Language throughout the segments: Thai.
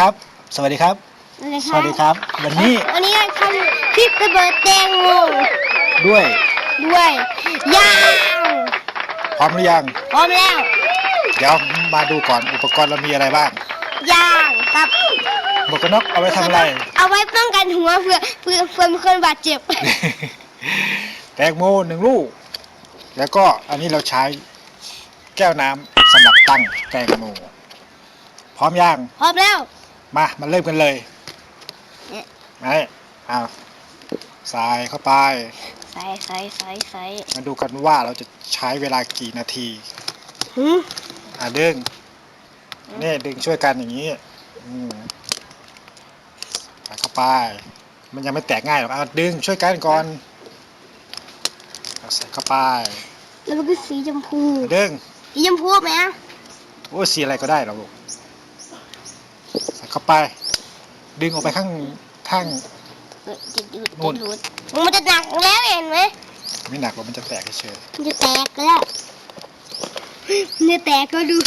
ครับ สวัสดีครับ สวัสดีครับ วันนี้วันนี้เราทำคลิประเบิดแตงโมด้วยด้วยย่างพร้อมหรือยังพร้อมแล้วเดี๋ยวมาดูก่อนอุปกรณ์เรามีอะไรบ้างย่างกับหมวกกันน็อกเอาไว้ทำอะไร เอาไว้ป้องกันหัวเพื่อเพื่อเพื่อมีคนบาดเจ็บ แตงโมหนึ่งลูก แล้วก็อันนี้เราใช้แก้วน้ำสำหรับตั้งแตงโมพร้อมยังพร้อมแล้ว มา มาเริ่มกันเลยเนี่ยไหนเอาใส่เข้าไป ใส่ใส่ใส่ใส่มาดูกันว่าเราจะใช้เวลากี่นาทีหืมอะดึงนี่ดึงช่วยกันอย่างนี้อืมใส่เข้าไป มันยังไม่แตกง่ายหรอกเอาดึงช่วยกันก่อนเอาใส่เข้าไป แล้วมันก็สีชมพูดึงสีชมพูไหมอะโอ้ยสีอะไรก็ได้หรอกลูกใส่ เข้าไป ดึงออกไปข้างข้างเออจะดูดนู่จะน ดูดมันจะหนักแล้วเห็นไหมไม่หนักหรอกมันจะแตกเฉยมันจะแตกแล้วมันจะแตกก็ดูๆ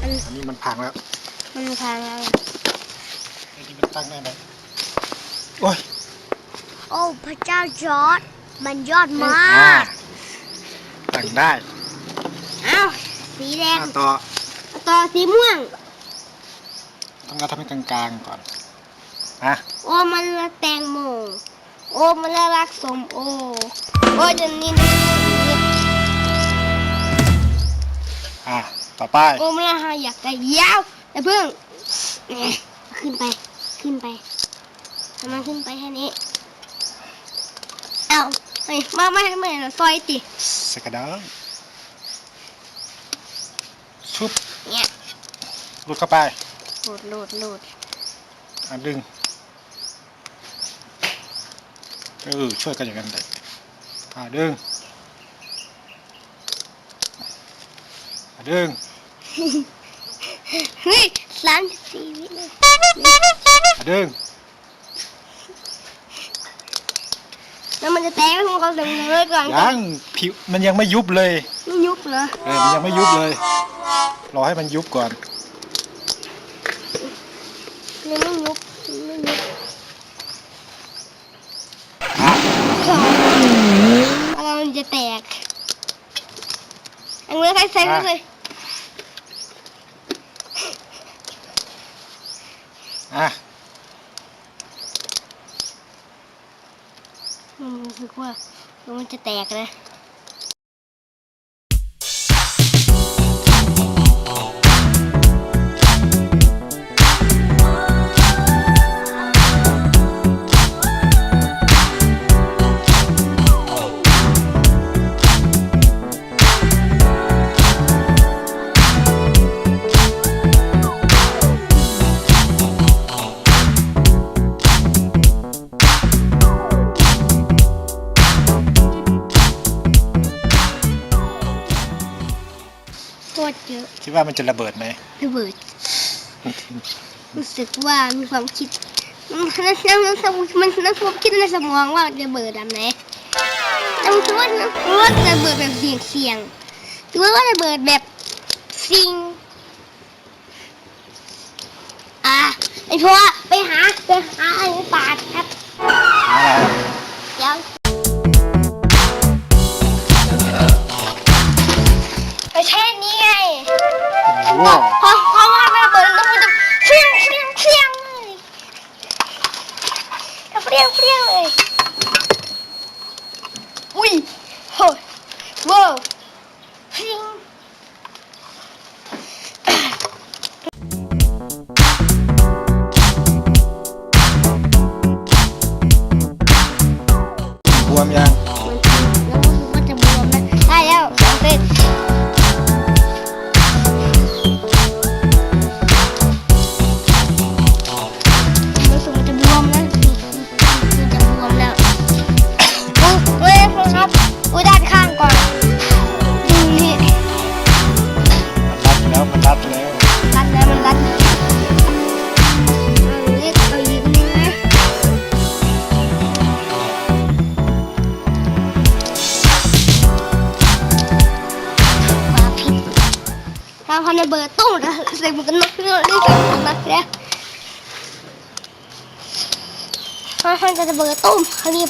อันนี้มันพังแล้วมันพังแล้วอันนี้มันตั้งได้ไหมโอ้ยโอ้พระเจ้าจอร์ดมันยอดมาอ่ากตั้งได้อ้าว สีแดงอะต่อต่อสีม่วง ต้องการทำให้กลางๆก่อนนะโอ้มันละแตงโมโอ้มันละรักสมโอโอ้จะนินอะต่อไปโอ้มันละหาอยากได้ยาวแต่เพิ่งเนี่ยขึ้นไปขึ้นไปทำมันขึ้นไปแค่นี้เอาเฮ้ยมาไม่ให้ไม่ให้เราซอยติสกกระดัง ชุบเนี่ยลุดเข้าไปโหลดโหลดโหลดอะดึงเออช่วยกันอย่างนั้นเลยอะดึงอะดึงเฮ้ยสามสิบสี่วิเลยอะดึงแล้วมันจะแตกให้พวกเราเสมอเลยก่อน ยังผิวมันยังไม่ยุบเลยไม่ ยุบเหรอเออมันยังไม่ยุบเลย รอให้มันยุบก่อน ยังไม่ยุบไม่ยุบอะแล้วมันจะแตกอันนี้ใส่ใส่ไปเลยอะมันรู้สึกว่ามันจะแตกนะ ว่ามันจะระเบิดไหมระเบิด รู้สึกว่ามีความคิดมันนั่นนั่นนั่นมันนั่นความคิดในสมองว่าจะเบิดแบบไหนแต่ผมคิดว่าว่าจะเบิดแบบเสี่ยงเสี่ยงหรือว่าจะเบิดแบบซิงอะไอพวกไปหาไปหาไอ้ปาดครับอะไรเดี๋ยวไปแค่นี้ ไงโอ้โหพราะว่ามันระเบิดแล้วมันจะเฟี้ยงเฟี้ยงเฟี้ยงเลยเฟี้ยงเฟี้ยงเลย อุ้ยโหว้าวเฟี้ยง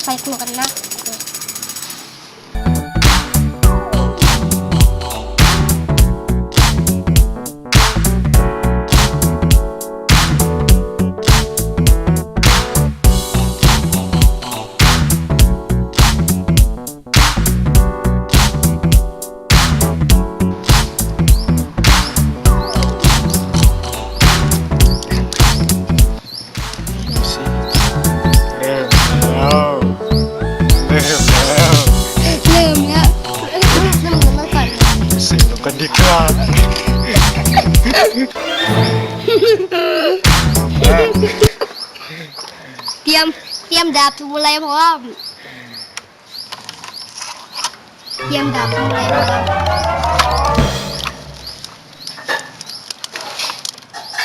ใส่หมวกกันน็อกแล้วถ้าพันจาบทุอะไรพร้อมเตรียมดาบทุอะไรพร้อม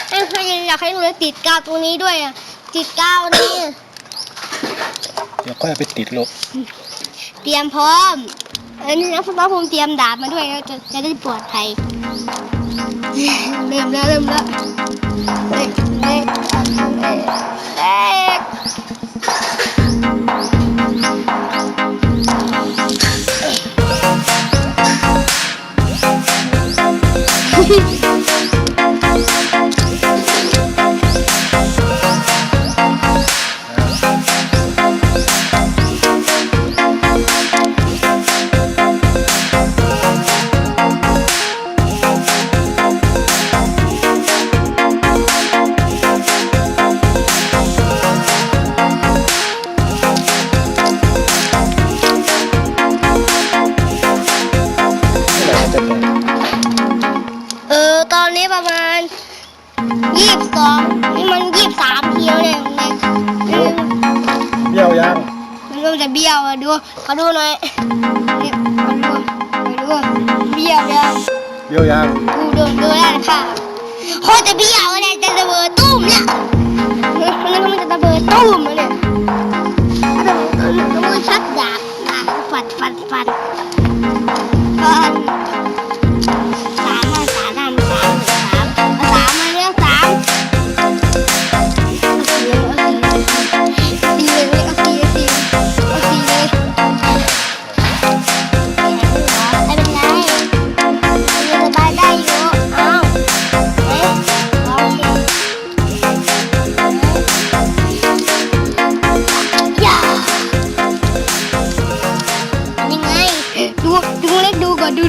เอ้ยอยากให้หนูติดกาวตรงนี้ด้วยอะติดกาวนี่เดี๋ยวก็เอาไปติดลบเตรียมพร้อมอันนี้นะคุณพ่อผมเตรียมดาบมาด้วยนะจะจะได้ปลอดภัยเริ่มแล้วเริ่มแล้วเล็กเล็กเล็ก จะเบี้ยวมาดูขาดูหน่อยนี่มาดูมาดูเบี้ยวยังเบี้ยวยังดูดูดูได้ค่ะโคตรจะเบี้ยวเนี่ยจะระเบิดตุ้มเนี่ยมันก็มันจะระเบิดตุ้มเลยเนี่ยแล้วมันชักดาบดาบฟันฟันฟัน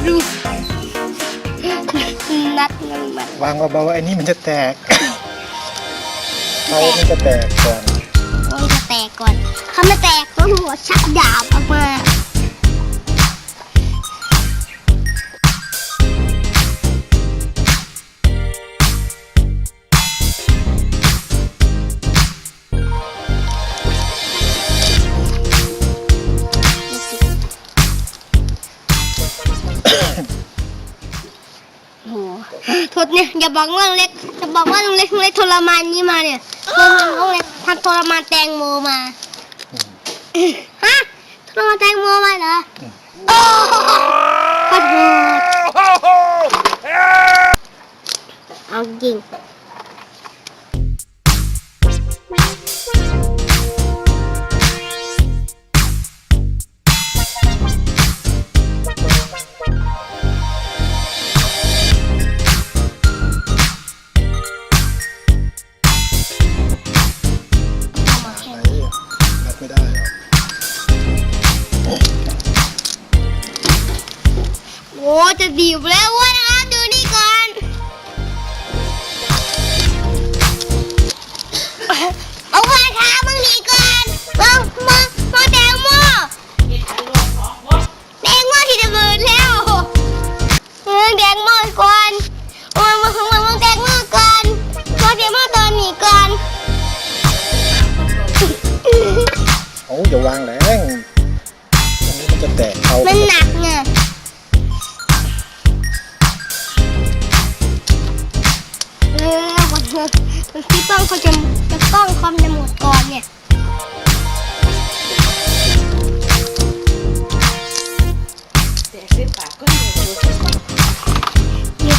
ดูก่อนดูดูนัดมันมันวางเบาๆไอ้นี่มันจะแตกเขามันจะแตกก่อนมันจะแตกก่อนถ้าไม่แตกต้องหัวชักดาบออกมา อย่าบอกว่าลุงเล็กจะบอกว่าลุงเล็กลุงเล็กทรมานนี้มาเนี่ยลุงเล็กทำทรมานแตงโมมาฮะทรมานแตงโมมาเหรอโอ้ขอโทษเอาจริง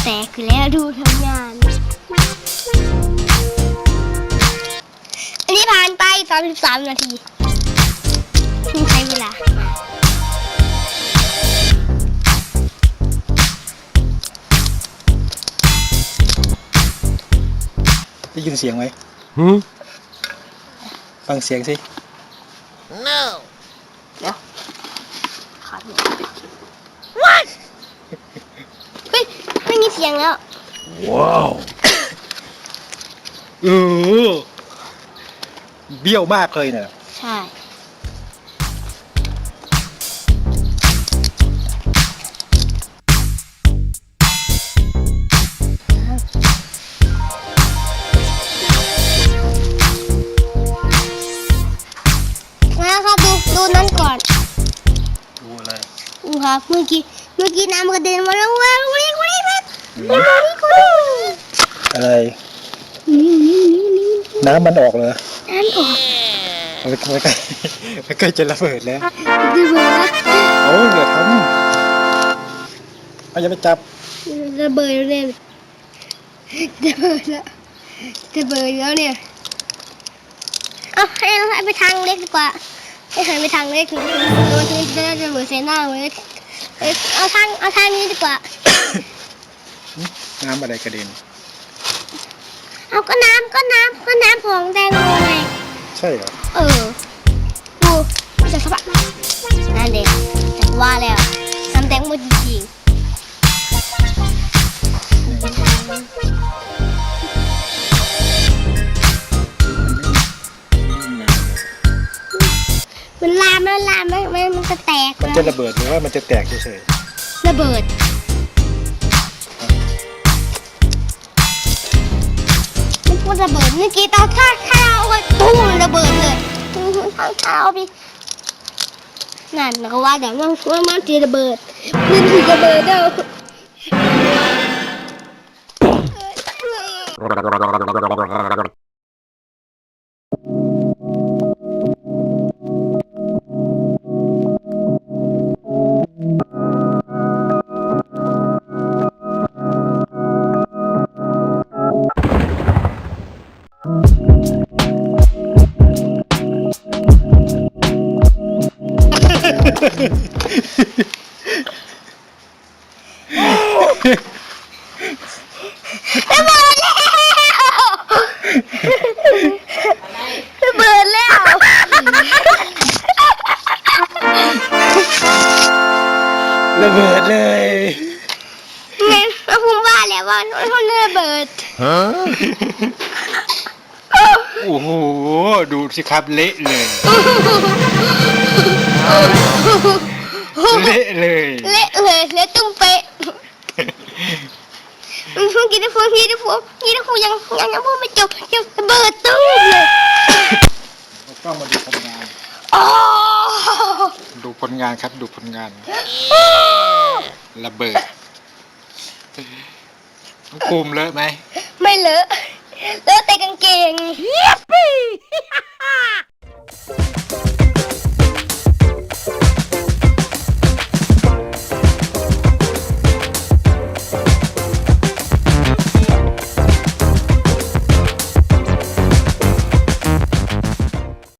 แต่คือปากแล้วดูทำงาน อันนี้ผ่านไป 33 นาทีเพิ่งใช้เวลาได้ยินเสียงไหมหืมฟังเสียงสิครับเฮ้ย ไม่มีเสียงแล้ว ว้าวเออเบี้ยวมากเลยเนี่ยใช่ นะครับดูดูนั้นก่อน ดูอะไรดูครับเมื่อกี้เมื่อกี้น้ำกระเด็นมาแล้วว้าววิ่ อะไรนี่นี่นี่นี่น้ำมันออกเลยน้ำออกมันใกล้มันใกล้จะระเบิดแล้วดูเบิดเอาเดี๋ยวทำเอาอย่าไปจับระเบิดเลยระเบิดแล้วระเบิดแล้วเนี่ยเอาให้ให้ไปทางเล็กดีกว่าให้หันไปทางเล็กถึงมันถึงจะได้ระเบิดใส่หน้าเลยเอ้ยเอาทางเอาทางนี้ดีกว่า น้ำอะไรกระเด็น เอาก็น้ำก็น้ำก็น้ำของแตงโมไง ใช่เหรอ เออ ดูจะสบายนั่นเด็กแต่ว่าแล้วน้ำแตงโมจริงๆมันลามแล้วลามแล้วมันมันจะแตกมันแล้วจะระเบิดหรือว่ามันจะแตกเฉยระเบิด เบิดเมื่อกี้ตอนถ้าถ้าเราเอาไปตุ้มระเบิดเลยถ้าถ้าเอาไปนั่นก็ว่าเดี๋ยวมันว่ามันจะระเบิดมันจะระเบิดเด้อร แล้วว่ามันระเบิดฮะโอ้โห ดูสิครับเละเลย เละเลย เละเลยเละตุ้มเป๊ะมันเพิ่งกินได้พวกกินได้พวกกินได้พวกยังยังยังพูดไม่จบยังระเบิดตุ้มเลยก็มาดูผลงานอ๋อดูผลงานครับดูผลงาน ระเบิดน้อง ภูมิเลอะไหม ไม่เลอะเลอะแต่กางเกง